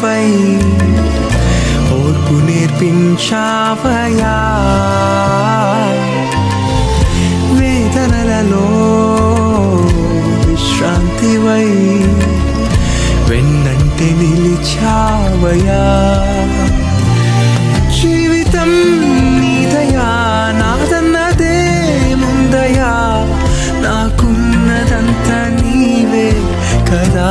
ప్రభువై ఓర్పు నేర్పించావయా వేదనలలో విశ్రాంతివై వెన్నంటే నిలిచావయా జీవితం నీదయా నాదన్నదే ముందయా. నాకున్నదంతా నీవే కదా.